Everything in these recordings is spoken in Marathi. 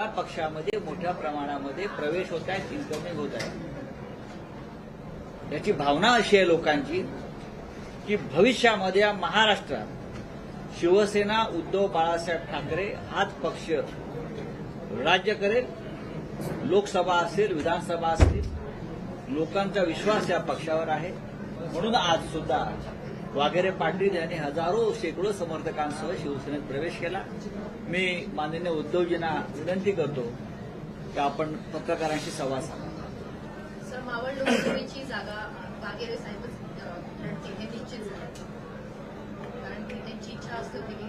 या पक्षामध्ये मोठ्या प्रमाणामध्ये प्रवेश होत आहे इन्कमिंग होत आहे. याची भावना अशी आहे लोकांची की भविष्यामध्ये या महाराष्ट्रात शिवसेना उद्धव बाळासाहेब ठाकरे हाच पक्ष राज्य करेल लोकसभा असेल विधानसभा असतील लोकांचा विश्वास या पक्षावर आहे. म्हणून आज सुद्धा वाघेरे पाटील यांनी हजारो शेकडो समर्थकांसह शिवसेनेत प्रवेश केला. मी माननीय उद्धवजींना विनंती करतो की आपण पत्रकारांशी संवाद साधा. सर मावळ लोकसभेची जागा वागेरे साहेबच अ, लढतील हे निश्चित झालं कारण की त्यांची इच्छा असते होती की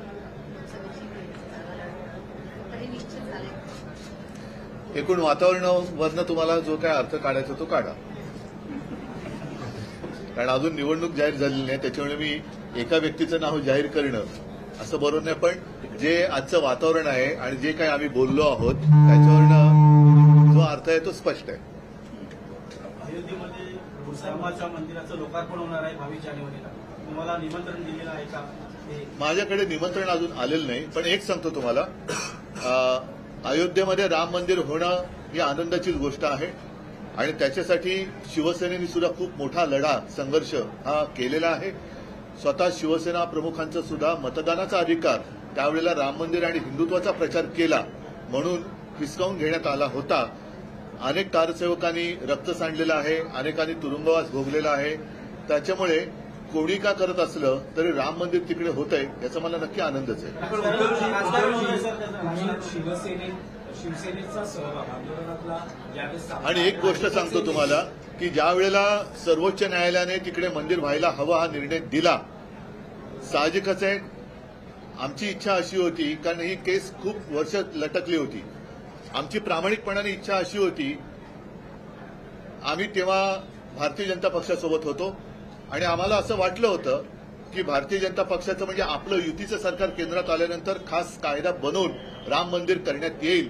लोकसभेची जागा लढवणं तर हे निश्चित झालंय. एकूण वातावरणावरनं तुम्हाला जो काय अर्थ काढायचा तो काढा. कारण अजून निवडणूक जाहीर झालेली नाही त्याच्यामुळे मी एका व्यक्तीचं नाव जाहीर करणं असं बरोबर नाही पण जे आजचं वातावरण आहे आणि जे काही आम्ही बोललो आहोत त्याच्यावरनं जो अर्थ आहे तो स्पष्ट आहे. अयोध्येमध्ये भूस्वामाच्या मंदिराचं लोकार्पण होणार आहे बावीस जानेवारीला. तुम्हाला निमंत्रण दिलेलं आहे का? ते माझ्याकडे निमंत्रण अजून आलेलं नाही पण एक सांगतो तुम्हाला. अयोध्येमध्ये राम मंदिर होणं ही आनंदाचीच गोष्ट आहे. आणि त्याच्यासाठी शिवसेनेने सुद्धा खूप मोठा लढा संघर्ष हा केलेला आहे. स्वतः शिवसेना प्रमुखांचा सुद्धा मतदानाचा अधिकार त्यावेळेला राम मंदिर आणि हिंदुत्वाचा प्रचार केला म्हणून हिसकावून घेण्यात आला होता. अनेक कारसेवकांनी रक्त सांडलेलं आहे अनेकांनी तुरुंगवास भोगलेला आहे. त्याच्यामुळे कोणी का करत असलं तरी राम मंदिर तिकडे होतंय आहे याचा मला नक्की आनंदच आहे. शिवसेनेचा सहभाग आंदोलनातला आणि एक गोष्ट सांगतो तुम्हाला की ज्या वेळेला सर्वोच्च न्यायालयाने तिकडे मंदिर व्हायला हवा हा निर्णय दिला साहजिकच आहे. आमची इच्छा अशी होती कारण ही केस खूप वर्ष लटकली होती. आमची प्रामाणिकपणाने इच्छा अशी होती आम्ही तेव्हा भारतीय जनता पक्षासोबत होतो आणि आम्हाला असं वाटलं होतं की भारतीय जनता पक्षाचं म्हणजे आपलं युतीचं सरकार केंद्रात आल्यानंतर खास कायदा बनवून राम मंदिर करण्यात येईल.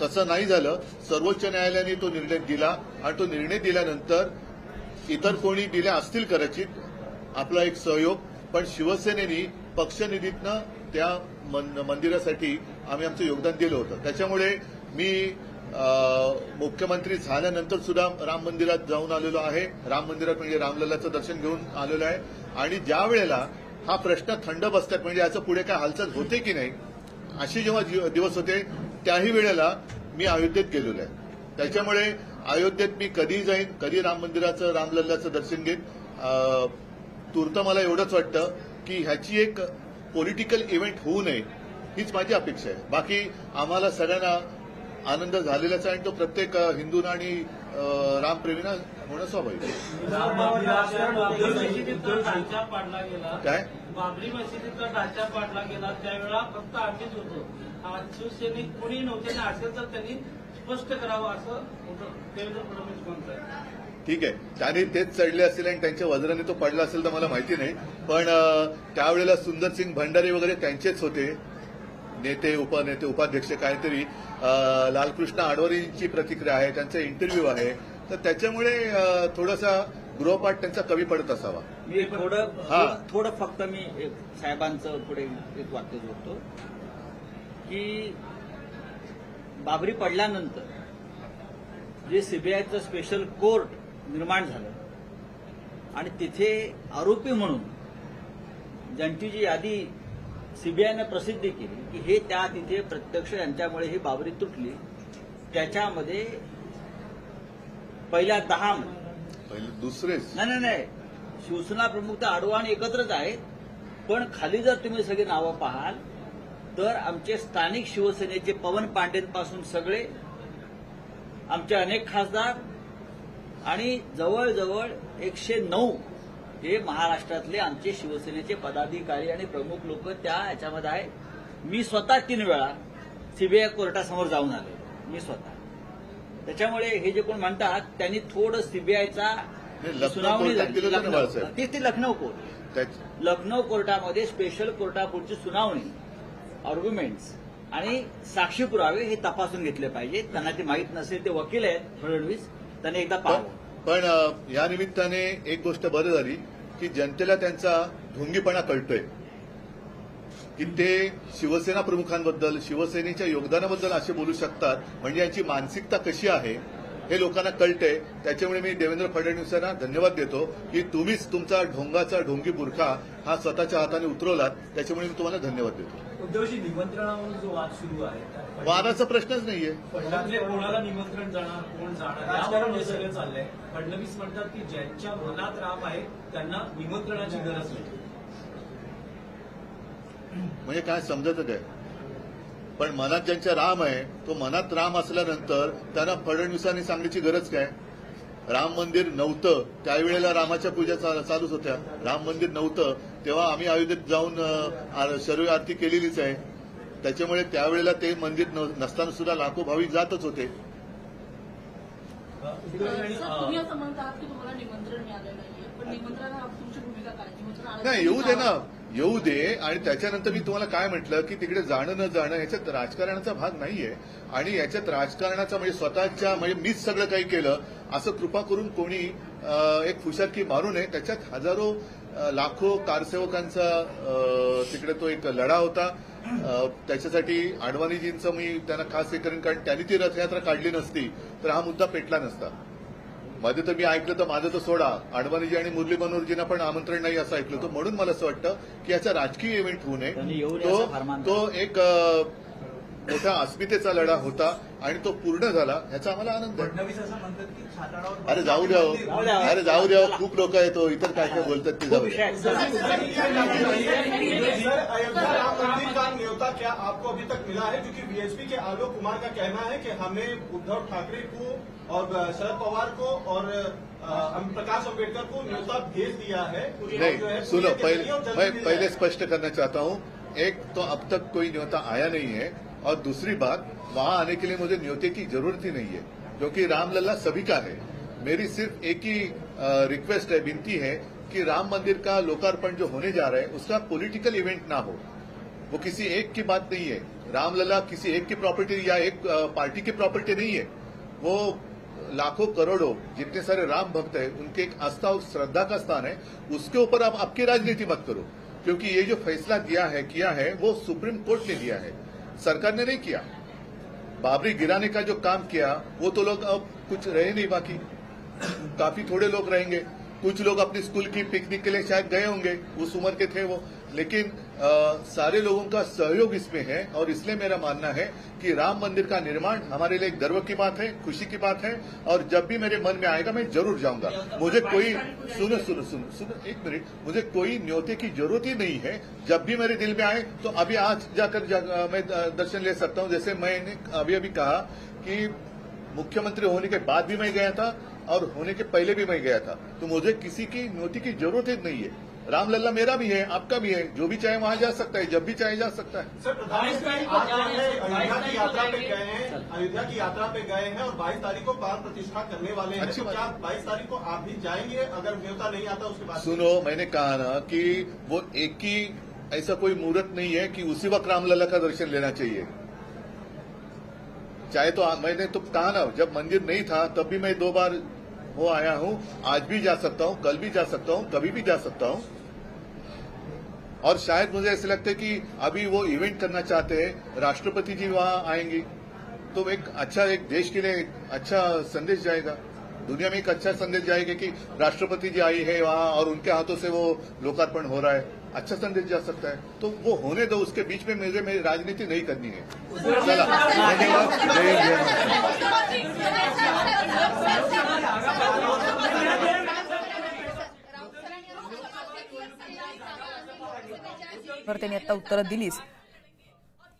तसं नाही झालं. सर्वोच्च न्यायालयाने तो निर्णय दिला आणि तो निर्णय दिल्यानंतर इतर कोणी दिल्या असतील कदाचित आपला एक सहयोग पण शिवसेनेनी पक्षनिधीतनं त्या मंदिरासाठी आम्ही आमचं योगदान दिलं होतं. त्याच्यामुळे मी मुख्यमंत्री झाल्यानंतर सुद्धा राम मंदिरात जाऊन आलेलो आहे. राम मंदिरात म्हणजे रामलल्लाचं दर्शन घेऊन आलेलो आहे. आणि ज्या वेळेला हा प्रश्न थंड बसतात म्हणजे याचं पुढे काय हालचाल होते की नाही असे जेव्हा जीव- दिवस होते त्याही वेळेला मी अयोध्येत गेलेलो आहे त्याच्यामुळे अयोध्येत मी कधी जाईन कधी राम मंदिराचं रामलल्लाचं दर्शन घेईन अ, तूर्त मला एवढंच वाटतं की ह्याची एक पॉलिटिकल इव्हेंट होऊ नये हीच माझी अपेक्षा आहे बाकी आम्हाला सगळ्यांना आनंद झालेलाच आहे आणि तो प्रत्येक अ, हिंदूंना आणि रामप्रेमींना होणं स्वाभाविक आहे. काय बाबरी मशिदीचा ढाचा पाडला गेला त्यावेळेला फक्त आम्हीच होतो. आज शिवसैनिक कोणी नव्हते आणि असेल तर त्यांनी स्पष्ट करावं असं देवेंद्र फडणवीस म्हणत आहे ठीक आहे. त्याने तेच चढले असेल आणि त्यांच्या वज्राने तो पडला असेल तर मला माहिती नाही. पण त्यावेळेला सुंदरसिंग भंडारी वगैरे त्यांचेच होते. नेते उपनेते उपाध्यक्ष काहीतरी. लालकृष्ण आडवरींची प्रतिक्रिया आहे त्यांचा इंटरव्ह्यू आहे. तर त्याच्यामुळे थोडासा गृहपाठ त्यांचा कमी पडत असावा मी थोडं हा. थोडं- थोडं फक्त मी एक साहेबांचं पुढे एक वाक्य जोडतो की बाबरी पडल्यानंतर जे सीबीआयचं स्पेशल कोर्ट निर्माण झालं आणि तिथे आरोपी म्हणून ज्यांची जी यादी सीबीआयनं प्रसिद्धी केली की हे त्या तिथे प्रत्यक्ष यांच्यामुळे ही बाबरी तुटली त्याच्यामध्ये पहिल्या दहा पहिले दुसरेच. नाही नाही नाही. शिवसेना प्रमुख तर आडवाणी एकत्रच आहेत. पण खाली जर तुम्ही सगळी नावं पाहाल तर आमचे स्थानिक शिवसेनेचे पवन पांडेंपासून सगळे आमचे अनेक खासदार आणि जवळजवळ एकशे नऊ हे महाराष्ट्रातले आमचे शिवसेनेचे पदाधिकारी आणि प्रमुख लोक त्या याच्यामध्ये आहेत. मी स्वतः तीन वेळा सीबीआय कोर्टासमोर जाऊन आले मी स्वतः. त्याच्यामुळे हे जे कोण म्हणतात त्यांनी थोडं सीबीआयचा सुनावणी झाली? तीच ती लखनौ कोर्ट. लखनौ कोर्टामध्ये स्पेशल कोर्टापुढची सुनावणी आर्ग्युमेंट्स आणि साक्षी पुरावे हे तपासून घेतले पाहिजे. त्यांना ते माहीत नसेल ते वकील आहेत फडणवीस. त्यांनी एकदा पाहावं. पण या निमित्ताने एक गोष्ट बरं झाली की जनतेला त्यांचा ढोंगीपणा कळतोय. की ते शिवसेना प्रमुखांबद्दल शिवसेनेच्या योगदानाबद्दल असे बोलू शकतात म्हणजे यांची मानसिकता कशी आहे हे लोकांना कळतंय. त्याच्यामुळे मी देवेंद्र फडणवीसांना धन्यवाद देतो की तुम्हीच तुमचा ढोंगाचा ढोंगी बुरखा हा स्वतःच्या हाताने उतरवलात. त्याच्यामुळे मी तुम्हाला धन्यवाद देतो. उद्धवजी निमंत्रणावरून जो वाद सुरू आहे वादाचा प्रश्नच नाहीये. म्हणजे कोणाला निमंत्रण जाणार कोण जाणार हे सगळं चाललंय. फडणवीस म्हणतात की ज्यांच्या मनात राम आहे त्यांना निमंत्रणाची गरज नाही. म्हणजे काय समजत काय पण मनात ज्यांच्या राम आहे तो मनात राम असल्यानंतर त्यांना फडणवीसांनी सांगण्याची गरज काय? राम मंदिर नव्हतं त्यावेळेला रामाच्या पूजा चालूच होत्या. राम मंदिर नव्हतं तेव्हा आम्ही अयोध्येत जाऊन शरीर आरती केलेलीच आहे. त्याच्यामुळे त्यावेळेला ते मंदिर नसताना सुद्धा लाखो भाविक जातच होते उद्धवजी आणि सर, अं, तुम्ही असं म्हणतात की तुम्हाला निमंत्रण मिळालं नाहीये पण निमंत्रणाला तुमची भूमिका काय? निमंत्रण आलं नाही येऊ दे ना. येऊ दे. आणि त्याच्यानंतर मी तुम्हाला काय म्हटलं की तिकडे जाणं न जाणं याच्यात राजकारणाचा भाग नाहीये. आणि याच्यात राजकारणाचा म्हणजे स्वतःच्या म्हणजे मीच सगळं काही केलं असं कृपा करून कोणी एक फुशाकी मारू नये. त्याच्यात हजारो लाखो कारसेवकांचा तिकडे तो एक लढा होता. त्याच्यासाठी अडवाणीजींचं मी त्यांना खास हे करेन कारण त्यांनी ती रथयात्रा काढली नसती तर हा मुद्दा पेटला नसता. मध्ये तर मी ऐकलं तर माझं तर सोडा अडवाणीजी आणि मुरली मनोहरजींना पण आमंत्रण नाही असं ऐकलं होतं. म्हणून मला असं वाटतं की याचा राजकीय इव्हेंट होऊ नये. तो एक मोठा अस्मितेचा लढा होता आणि तो पूर्ण झाला ह्याचा आम्हाला आनंद आहे अरे जाऊ द्या हो. अरे जाऊ द्या हो. खूप लोक हो. इतर काय काय बोलतात ते जाऊ क्या आपको अभी तक मिला है क्योंकि बीएसपी के आलोक कुमार का कहना है कि हमने उद्धव ठाकरे को और शरद पवार को और अ, हम प्रकाश अम्बेडकर को न्योता भेज दिया है और जो है, नहीं सुनो पहले मैं। स्पष्ट करना चाहता हूँ एक तो अब तक कोई न्योता आया नहीं है और दूसरी बात, वहाँ आने के लिए मुझे न्योते की ज़रूरत ही नहीं है, क्योंकि रामलला सभी का है। मेरी सिर्फ़ एक ही रिक्वेस्ट है, विनती है कि राम मंदिर का लोकार्पण जो होने जा रहा है, उसका पॉलिटिकल इवेंट ना हो। वो किसी एक की बात नहीं है। रामलला किसी एक की प्रॉपर्टी या एक पार्टी की प्रॉपर्टी नहीं है। वो लाखों करोड़ों, जितने सारे राम भक्त हैं, उनके एक आस्था और श्रद्धा का स्थान है, उसके ऊपर आप, आपकी राजनीति मत करो। क्योंकि ये जो फैसला दिया है, किया है, वो सुप्रीम कोर्ट ने दिया है। सरकार ने नहीं किया। बाबरी गिराने का जो काम किया, वो तो लोग अब कुछ रहे नहीं बाकी। काफ़ी थोड़े लोग रहेंगे। कुछ लोग अपने स्कूल की पिकनिक के लिए शायद गए होंगे। उस उम्र के थे वो। लेकिन आ, सारे लोगों का सहयोग इसमें है और इसलिए मेरा मानना है कि राम मंदिर का निर्माण हमारे लिए गर्व की बात है खुशी की बात है और जब भी मेरे मन में आएगा मैं ज़रूर जाऊँगा। मुझे कोई सुनो सुनो सुनो सुनो एक मिनट। मुझे कोई न्योते की ज़रूरत ही नहीं है। जब भी मेरे दिल में आए तो अभी आज जाकर जा, मैं दर्शन ले सकता हूँ। जैसे मैंने अभी अभी कहा कि मुख्यमंत्री होने के बाद भी मैं गया था और होने के पहले भी मैं गया था। तो मुझे किसी की नोटी की ज़रूरत ही नहीं है। रामलल्ला मेरा भी है आपका भी है जो भी चाहे वहाँ जा सकता है जब भी चाहे जा सकता है। सर है? अयोध्या की यात्रा पे गए हैं अयोध्या की यात्रा पे गए हैं और 22 तारीख को प्राण प्रतिष्ठा करने वाले हैं। अच्छी तो बात। क्या 22 तारीख को आप भी जाएँगे? अगर न्योता नहीं आता उसके बाद सुनो मैंने कहा ना कि वो एक ही ऐसा कोई मुहूर्त नहीं है कि उसी वक्त रामलला का दर्शन लेना चाहिए। चाहे तो मैंने तो कहा ना जब मंदिर नहीं था तब भी मैं दो बार हो आया हूँ। आज भी जा सकता हूँ कल भी जा सकता हूँ कभी भी जा सकता हूँ। और शायद मुझे ऐसे लगता है कि अभी वो इवेंट करना चाहते हैं, राष्ट्रपति जी वहाँ आएँगी। तो एक अच्छा एक देश के लिए एक अच्छा संदेश जाएगा। दुनिया में एक अच्छा संदेश जाएगा कि राष्ट्रपति जी आई है वहाँ और उनके हाथों से वो लोकार्पण हो रहा है। अच्छा संदेश जा सकता है। तो वो होने दो, उसके बीच में मुझे मेरी राजनीति नहीं करनी है। चला। धन्यवाद। तर त्यांनी आता उत्तरं दिलीच.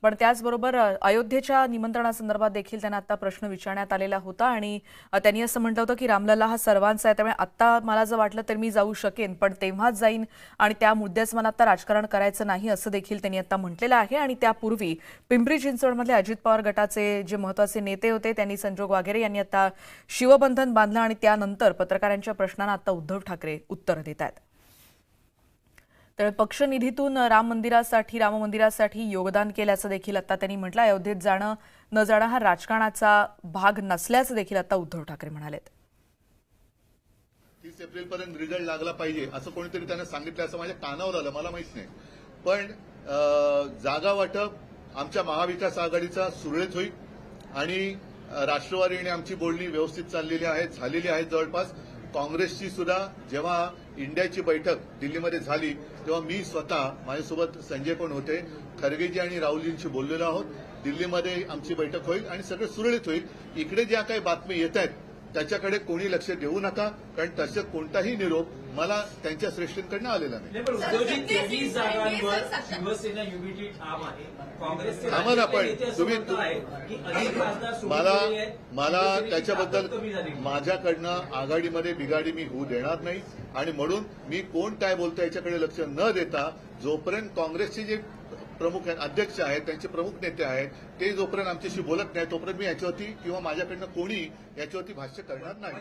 पण त्याचबरोबर अयोध्येच्या निमंत्रणासंदर्भात देखील त्यांना आता प्रश्न विचारण्यात आलेला होता आणि त्यांनी असं म्हटलं होतं की रामलल्ला हा सर्वांचा आहे त्यामुळे आत्ता मला जर वाटलं तर मी जाऊ शकेन पण तेव्हाच जाईन आणि त्या मुद्द्याच मला आता राजकारण करायचं नाही असं देखील त्यांनी आता म्हटलेलं आहे. आणि त्यापूर्वी पिंपरी चिंचवडमधले अजित पवार गटाचे जे महत्त्वाचे नेते होते त्यांनी संजोग वागेरे यांनी आता शिवबंधन बांधलं आणि त्यानंतर पत्रकारांच्या प्रश्नांना आता उद्धव ठाकरे उत्तर देत आहेत तर पक्षनिधीतून राम मंदिरासाठी राम मंदिरासाठी योगदान केल्याचं देखील आता त्यांनी म्हटलं अयोध्येत जाणं न जाणं हा राजकारणाचा भाग नसल्याचं देखील आता उद्धव ठाकरे म्हणाले तीस एप्रिल पर्यंत रिझल्ट लागला पाहिजे असं कोणीतरी त्यांना सांगितलं असं माझ्या कानावर आलं मला माहीत नाही. पण जागा वाटप आमच्या महाविकास आघाडीचा सुरळीत होईल आणि राष्ट्रवादीने आमची बोलणी व्यवस्थित चाललेली आहे झालेली आहेत जवळपास. काँग्रेसची सुद्धा जेव्हा इंडियाची बैठक दिल्लीमध्ये झाली तेव्हा मी स्वतः माझ्यासोबत संजय पण होते. खरगेजी आणि राहुलजींशी बोललेलो आहोत. दिल्लीमध्ये आमची बैठक होईल आणि सगळं सुरळीत होईल. इकडे ज्या काही बातम्या येत आहेत त्याच्याकडे कोणी लक्ष देऊ नका कारण तसं कोणताही निरोप मला त्यांच्या श्रेष्ठींकडनं आलेला नाही. थांबा ना पण. तुम्ही- मला. मला त्याच्याबद्दल माझ्याकडनं आघाडीमध्ये बिघाडी मी होऊ देणार नाही. आणि म्हणून मी कोण काय बोलतो याच्याकडे लक्ष न देता जोपर्यंत काँग्रेसचे जे प्रमुख अध्यक्ष आहेत त्यांचे प्रमुख नेते आहेत ते जोपर्यंत आमच्याशी बोलत नाही तोपर्यंत मी याच्यावरती किंवा माझ्याकडनं कोणी याच्यावरती भाष्य करणार नाही.